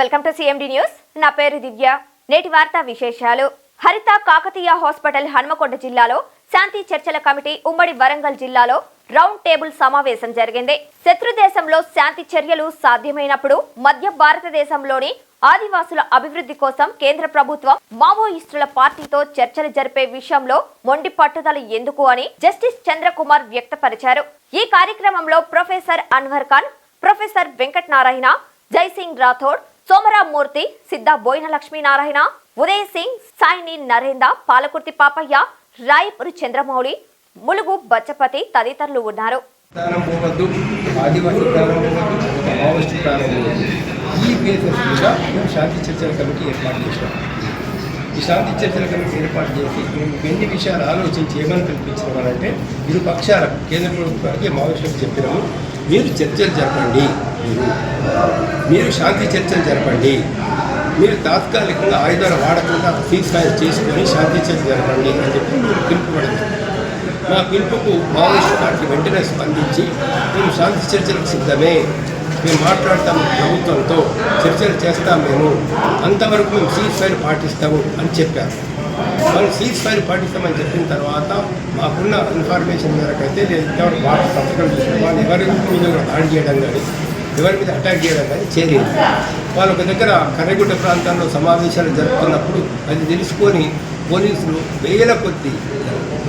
Welcome to CMD news నా పేరు దివ్య. నేటి వార్తా విశేషాలు. హరిత కాకతీయ హాస్పిటల్ హనుమకొండ జిల్లాలో శాంతి చర్చల కమిటీ ఉమ్మడి వరంగల్ జిల్లాలో రౌండ్ టేబుల్ సమావేశం జరిగింది. శత్రు దేశంలో శాంతి చర్యలు సాధ్యమైనప్పుడు మధ్య భారతదేశంలోని ఆదివాసుల అభివృద్ధి కోసం కేంద్ర ప్రభుత్వం మావోయిస్టుల పార్టీతో చర్చలు జరిపే విషయంలో మొండి పట్టుదల ఎందుకు అని జస్టిస్ చంద్రకుమార్ వ్యక్తపరిచారు. ఈ కార్యక్రమంలో ప్రొఫెసర్ అన్వర్ ఖాన్ ప్రొఫెసర్ వెంకట్ నారాయణ జైసింగ్ రాథోడ్ సోమరామూర్తి సిద్ధ బోయిన లక్ష్మీనారాయణ ఉదయ్ సింగ్ సాయిని నరేంద్ర పాలకుర్తి పాపయ్య రాయపురి చంద్రమౌళి ములుగు బచ్చపతి తదితరులు ఉన్నారు. ఈ బేసిస్ మీద మేము శాంతి చర్చల కమిటీ ఏర్పాటు చేసినాం ఈ శాంతి చర్చల కమిటీ ఏర్పాటు చేసి మేము ఎన్ని విషయాలు ఆలోచించి ఏమని కల్పించినామనంటే ఇరు పక్షాల కేంద్ర ప్రభుత్వానికి మావోయిస్టులకు చెప్పినాము. మీరు చర్చలు జరపండి. మీరు మీరు శాంతి చర్చలు జరపండి. మీరు తాత్కాలికంగా ఆయుధాలు వాడకుండా సీజ్ ఫైర్ చేసుకొని శాంతి చర్చ జరపండి అని చెప్పి మీరు పిలుపుపడింది మా పిలుపుకు మావోయిస్టు పార్టీ వెంటనే స్పందించి మేము శాంతి చర్చలకు సిద్ధమే. మేము మాట్లాడతాము ప్రభుత్వంతో చర్చలు చేస్తాం మేము. అంతవరకు మేము సీజ్ ఫైర్ పాటిస్తాము అని చెప్పారు. వాళ్ళు సీజ్ ఫైర్ పాటిస్తామని చెప్పిన తర్వాత మాకున్న ఇన్ఫర్మేషన్ మేరకైతే ఎవరు బాగా సంతకం చేసిన వాళ్ళు ఎవరి మీద కూడా దాడి చేయడం కానీ ఎవరి మీద అటాక్ చేయడం కానీ చేయలేదు. వాళ్ళు ఒక దగ్గర కర్రగుట్ట ప్రాంతాల్లో సమావేశాలు జరుపుతున్నప్పుడు అది తెలుసుకొని పోలీసులు వేల కొద్ది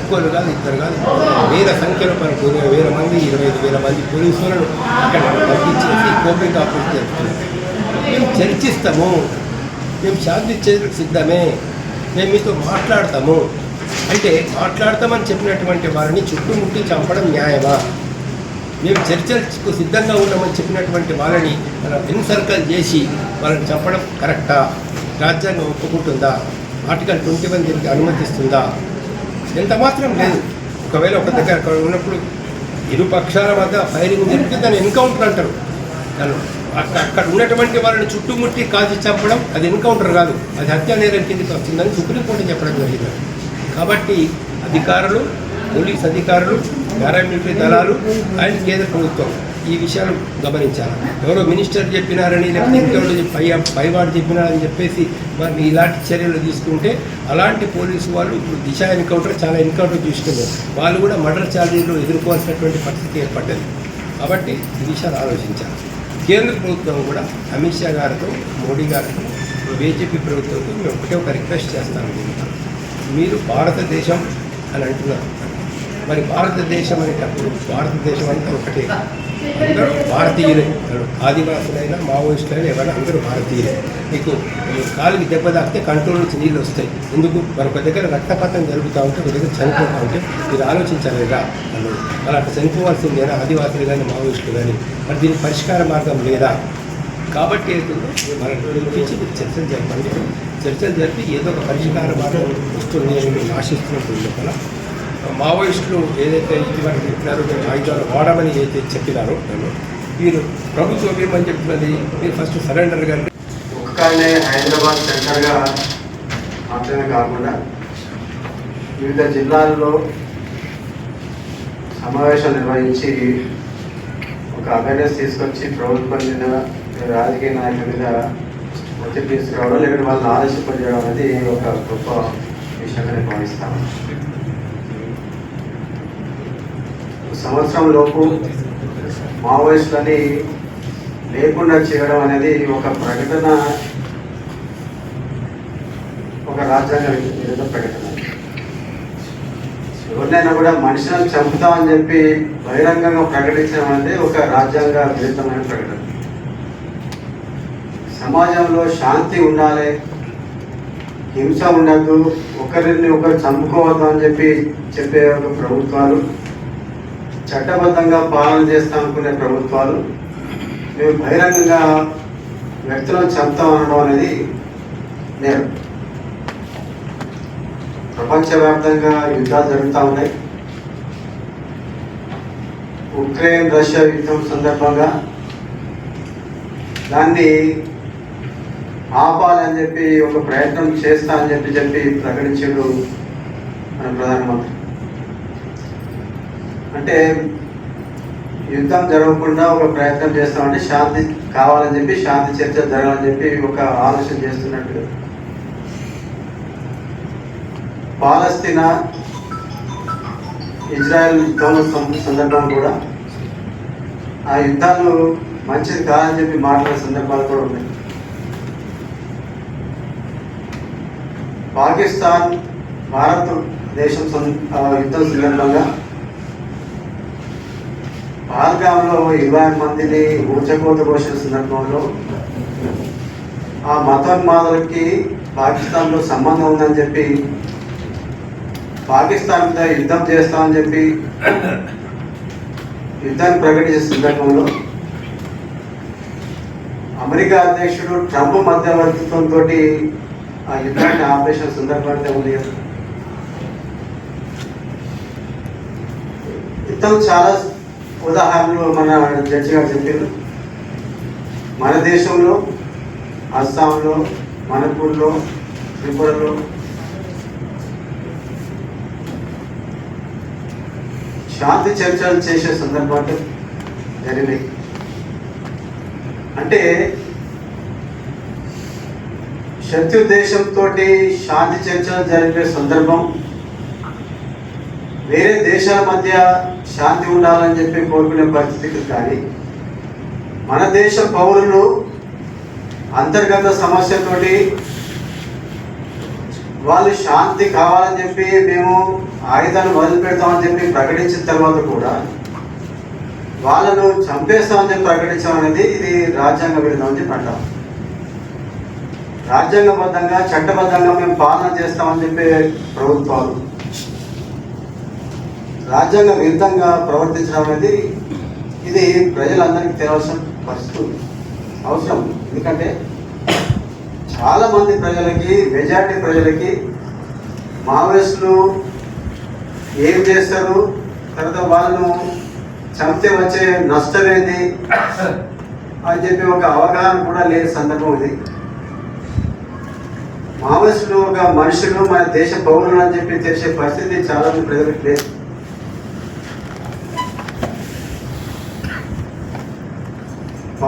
ఒక్కరు కాదు ఇద్దరు కాదు వేల సంఖ్యలో పనుకుని వేల మంది ఇరవై ఐదు వేల మంది పోలీసులను అక్కడ పంపించేసి కోపింగ్ ఆఫీస్ జరుపుతున్నారు మేము చర్చిస్తాము. మేము శాంతి చర్చలకు సిద్ధమే. మేము మీతో మాట్లాడతాము. అంటే మాట్లాడతామని చెప్పినటువంటి వారిని చుట్టుముట్టి చంపడం న్యాయమా? మేము చర్చలకు సిద్ధంగా ఉన్నామని చెప్పినటువంటి వాళ్ళని మనం ఎన్సర్కల్ చేసి వాళ్ళని చంపడం కరెక్టా? రాజ్యాంగం ఒప్పుకుంటుందా? ఆర్టికల్ ట్వంటీ వన్ దీనికి అనుమతిస్తుందా? ఎంత మాత్రం లేదు. ఒకవేళ ఒక దగ్గర ఉన్నప్పుడు ఇరు పక్షాల మధ్య ఫైరింగ్ జరిగితే దాన్ని ఎన్కౌంటర్ అంటారు. దాన్ని అక్కడ ఉన్నటువంటి వాళ్ళని చుట్టుముట్టి కాల్చి చంపడం అది ఎన్కౌంటర్ కాదు. అది హత్యా నేరం కిందకి వస్తుందని సుప్రీంకోర్టు చెప్పడం జరిగింది. కాబట్టి అధికారులు పోలీస్ అధికారులు పారామిలిటరీ దళాలు అండ్ కేంద్ర ప్రభుత్వం ఈ విషయాలు గమనించాలి. ఎవరో మినిస్టర్ చెప్పినారని లేకపోతే ఇంకెవరో పై పైవాడు చెప్పినారని చెప్పేసి మరి ఇలాంటి చర్యలు తీసుకుంటే అలాంటి పోలీసు వాళ్ళు ఇప్పుడు దిశ ఎన్కౌంటర్ చాలా ఎన్కౌంటర్ చూస్తున్నారు వాళ్ళు కూడా మర్డర్ ఛార్జీలు ఎదుర్కోవాల్సినటువంటి పరిస్థితి ఏర్పడ్డది. కాబట్టి ఈ విషయాలు ఆలోచించాలి. కేంద్ర ప్రభుత్వం కూడా అమిత్ షా గారితో మోడీ గారితో బీజేపీ ప్రభుత్వంతో మేము ఒకటే ఒక రిక్వెస్ట్ చేస్తాను మీరు భారతదేశం అని అంటున్నారు. మరి భారతదేశం అనేటప్పుడు భారతదేశం అంతా ఒకటే. అందరూ భారతీయులే. ఆదివాసులైనా మావోయిస్టులైనా ఎవరైనా అందరూ భారతీయులే. మీకు కాలికి కాలుకి దెబ్బ తాకితే కంట్రోల్ నుంచి నీళ్ళు వస్తాయి. ఎందుకు? మరొక దగ్గర రక్తపాతం జరుగుతూ ఉంటే ఒక దగ్గర చనిపోతూ ఉంటే మీరు ఆలోచించలేదా కదా అన్నారు అలా అట్లా చనిపోవాల్సిందేనా ఆదివాసులు కానీ మావోయిస్టులు కానీ మరి దీనికి పరిష్కార మార్గం లేదా? కాబట్టి ఏంటంటే మన గురించి మీరు చర్చలు జరపండి చర్చలు జరిపి ఏదో ఒక పరిష్కార మార్గం వస్తుంది అని మేము ఆశిస్తున్నప్పుడు లోపల మావోయిస్టులు ఏదైతే ఇటీవల చెప్పినారో మేము ఆయుధాలు వాడమని ఏదైతే చెప్పినారో నన్ను వీరు ప్రభుత్వం ఏమని చెప్తున్నది? మీరు ఫస్ట్ సరెండర్ కానీ ఒక్కనే హైదరాబాద్ సెంటర్గా మాత్రమే కాకుండా వివిధ జిల్లాల్లో సమావేశాలు నిర్వహించి ఒక అవేర్నెస్ తీసుకొచ్చి ప్రభుత్వం మీద రాజకీయ నాయకుల మీద ఒత్తిడి తీసుకురావడం లేకుంటే వాళ్ళని ఆలోచింపజేయడం అనేది ఒక గొప్ప విషయంగా నేను భావిస్తాను. సంవత్సరం లోపు మావోయిస్టులని లేకుండా చేయడం అనేది ఒక ప్రకటన ఒక రాజ్యాంగ విరుద్ధ ప్రకటన. ఎవరినైనా కూడా మనుషులను చంపుతామని చెప్పి బహిరంగంగా ప్రకటించడం అనేది ఒక రాజ్యాంగ విరుద్ధమైన ప్రకటన. సమాజంలో శాంతి ఉండాలి హింస ఉండద్దు ఒకరిని ఒకరు చంపుకోవద్దు అని చెప్పి చెప్పే ఒక ప్రభుత్వాలు చట్టబద్ధంగా పాలన చేస్తాం అనుకునే ప్రభుత్వాలు మేము బహిరంగంగా వ్యక్తులను చంపుతాం అనడం అనేది నేను ప్రపంచవ్యాప్తంగా యుద్ధాలు జరుగుతూ ఉన్నాయి. ఉక్రెయిన్ రష్యా యుద్ధం సందర్భంగా దాన్ని ఆపాలని చెప్పి ఒక ప్రయత్నం చేస్తా అని చెప్పి చెప్పి ప్రకటించాడు మన ప్రధానమంత్రి. అంటే యుద్ధం జరగకుండా ఒక ప్రయత్నం చేస్తామంటే శాంతి కావాలని చెప్పి శాంతి చర్చ జరగాలని చెప్పి ఒక ఆలోచన చేస్తున్నట్టు. పాలస్తీనా ఇజ్రాయెల్ యుద్ధం సందర్భం కూడా ఆ యుద్ధాలు మంచిది కాదని చెప్పి మాట్లాడే సందర్భాలు కూడా ఉన్నాయి. పాకిస్తాన్ భారత్ దేశం యుద్ధం సందర్భంగా పాల్గాంలో ఇరవై మందిని ఊచకోత కోసిన సందర్భంలో ఆ మతోన్మాదులకి పాకిస్తాన్లో సంబంధం ఉందని చెప్పి పాకిస్తాన్తో యుద్ధం చేస్తామని చెప్పి యుద్ధాన్ని ప్రకటించే సందర్భంలో అమెరికా అధ్యక్షుడు ట్రంప్ మధ్యవర్తిత్వంతో ఆ యుద్ధాన్ని ఆపరేషన్ సందర్భంగా ఉంది ఇతను యుద్ధం చాలా ఉదాహరణలు మన జడ్జి గారు చెప్పారు. మన దేశంలో అస్సాంలో మణిపూర్లో త్రిపురలో శాంతి చర్చలు చేసే సందర్భాలు జరిగినాయి. అంటే శత్రు దేశంతో శాంతి చర్చలు జరిపే సందర్భం వేరే దేశాల మధ్య శాంతి ఉండాలని చెప్పి కోరుకునే పరిస్థితికి కానీ మన దేశ పౌరులు అంతర్గత సమస్యతోటి వాళ్ళు శాంతి కావాలని చెప్పి మేము ఆయుధాలు వదిలిపెడతామని చెప్పి ప్రకటించిన తర్వాత కూడా వాళ్ళను చంపేస్తామని చెప్పి ప్రకటించడం అనేది ఇది రాజ్యాంగ విరుద్ధం అని చెప్పి అంటాం. రాజ్యాంగబద్ధంగా చట్టబద్ధంగా మేము పాలన చేస్తామని చెప్పే ప్రభుత్వాలు రాజ్యాంగ విరుద్ధంగా ప్రవర్తించడం అనేది ఇది ప్రజలందరికీ తెలియాల్సిన పరిస్థితి అవసరం. ఎందుకంటే చాలామంది ప్రజలకి మెజారిటీ ప్రజలకి మావోయిస్టులు ఏం చేస్తారు? తర్వాత వాళ్ళను చంపితే వచ్చే నష్టం ఏంది? అని చెప్పి ఒక అవగాహన కూడా లేని సందర్భం ఇది. మావోయిస్టులు ఒక మనుషులు మన దేశ పౌరులు అని చెప్పి తెలిసే పరిస్థితి చాలా మంది ప్రజలకు లేదు.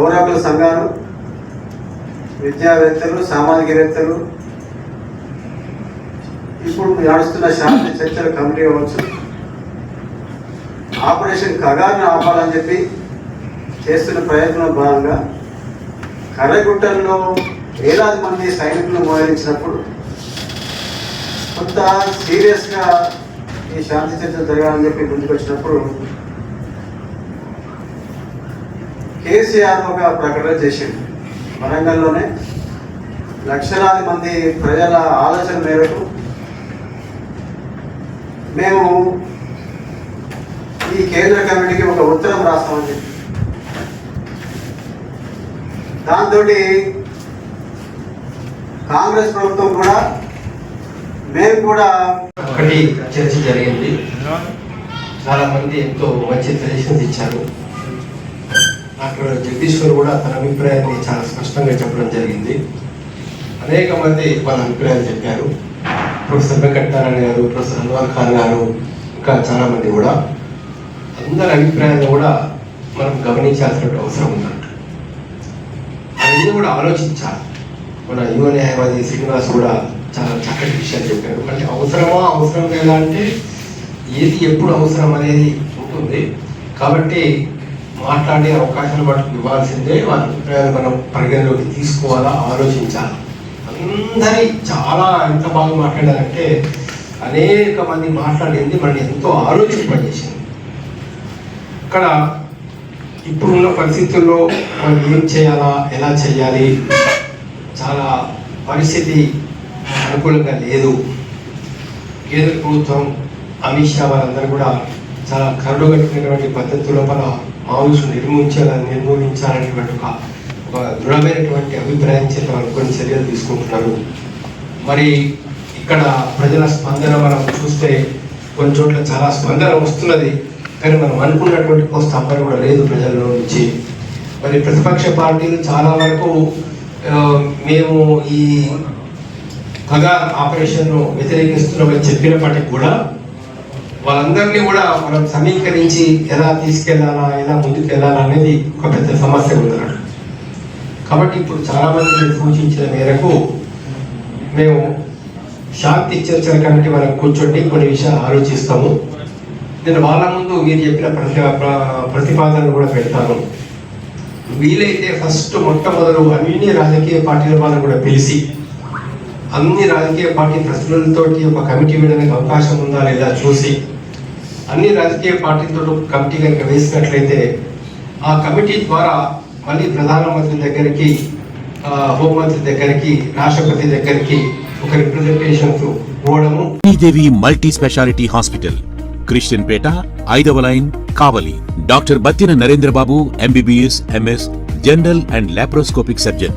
పౌరాకుల సంఘాలు విద్యావేత్తలు సామాజికవేత్తలు. ఇప్పుడు నడుస్తున్న శాంతి చర్చల కమిటీ అవ్వచ్చు. ఆపరేషన్ కగారును ఆపాలని చెప్పి చేస్తున్న ప్రయత్నం భాగంగా కర్రగుట్టల్లో వేలాది మంది సైనికులు మోహరించినప్పుడు కొంత సీరియస్గా ఈ శాంతి చర్చలు జరగాలని చెప్పి ముందుకు వచ్చినప్పుడు కేసీఆర్ ఒక ప్రకటన చేసింది వరంగల్లోనే లక్షలాది మంది ప్రజల ఆలోచన మేరకు మేము ఈ కేంద్ర కమిటీకి ఒక ఉత్తరం రాస్తామని చెప్పి. దాంతో కాంగ్రెస్ ప్రభుత్వం కూడా మేము కూడా ఒకటి చర్చ జరిగింది. చాలా మంది ఎంతో మంచి సజెషన్స్ ఇచ్చారు. డాక్టర్ జగదీశ్వర్ కూడా తన అభిప్రాయాన్ని చాలా స్పష్టంగా చెప్పడం జరిగింది. అనేక మంది వాళ్ళ అభిప్రాయాలు చెప్పారు. ప్రొఫెసర్ వెంకటారాయణ గారు ప్రొఫెసర్ అన్వర్ ఖాన్ గారు ఇంకా చాలామంది కూడా. అందరి అభిప్రాయాలను కూడా మనం గమనించాల్సిన అవసరం ఉందంట. అవన్నీ కూడా ఆలోచించాలి. మన యువ న్యాయవాది శ్రీనివాస్ కూడా చాలా చక్కటి విషయాలు చెప్పారు. అంటే అవసరమా అవసరం లేదా అంటే ఏది ఎప్పుడు అవసరం అనేది ఉంటుంది. కాబట్టి మాట్లాడే అవకాశాలు వాటికి ఇవ్వాల్సిందే వారి అభిప్రాయాలు మనం పరిగణలోకి తీసుకోవాలా ఆలోచించాలి. అందరి చాలా ఎంత బాగా మాట్లాడారంటే అనేక మంది మాట్లాడింది మనం ఎంతో ఆలోచింపజేసింది ఇక్కడ ఇప్పుడున్న పరిస్థితుల్లో మనం ఏం చేయాలా ఎలా చేయాలి చాలా పరిస్థితి అనుకూలంగా లేదు. కేంద్ర ప్రభుత్వం అమిత్ షా వారందరూ కూడా చాలా కరుడుగట్టినటువంటి పద్ధతి లోపల మావోయిస్టు నిర్మూలించాలని నిర్మూలించాలనేటువంటి ఒక ఒక దృఢమైనటువంటి అభిప్రాయం చేత వాళ్ళు కొన్ని చర్యలు తీసుకుంటున్నారు. మరి ఇక్కడ ప్రజల స్పందన మనం చూస్తే కొన్ని చోట్ల చాలా స్పందన వస్తున్నది. కానీ మనం అనుకున్నటువంటి ఒక స్తంభన కూడా లేదు ప్రజల్లో నుంచి. మరి ప్రతిపక్ష పార్టీలు చాలా వరకు మేము ఈ పగా ఆపరేషన్ను వ్యతిరేకిస్తున్నామని చెప్పినప్పటికీ కూడా వాళ్ళందరినీ కూడా మనం సమీకరించి ఎలా తీసుకెళ్ళాలా ఎలా ముందుకెళ్ళాలా అనేది ఒక పెద్ద సమస్య ఉందన్నమాట కాబట్టి ఇప్పుడు చాలా మంది మీరు సూచించిన మేరకు మేము శాంతి చర్చల కమిటీ మనం కూర్చోండి కొన్ని విషయాలు ఆలోచిస్తాము. నేను వాళ్ళ ముందు మీరు చెప్పిన ప్రతి ప్రతిపాదనలు కూడా పెడతాను. వీలైతే ఫస్ట్ మొట్టమొదలు అన్ని రాజకీయ పార్టీల వాళ్ళని కూడా పిలిచి అన్ని రాజకీయ పార్టీ ప్రతినిధులతోటి ఒక కమిటీ వేయడానికి అవకాశం ఉందా లేదా చూసి అన్ని రాజకీయ పార్టీలతో కమిటీ కనుక వేసినట్లయితే ఆ కమిటీ ద్వారా మళ్ళీ ప్రధానమంత్రి దగ్గరికి హోంమంత్రి దగ్గరికి రాష్ట్రపతి దగ్గరికి ఒక రిప్రజెంటేషన్ పోవడము. Devi multi speciality hospital Christian Peta ఐదవ line Kavali. Doctor Battina Narendrababu MBBS MS general and laparoscopic surgeon.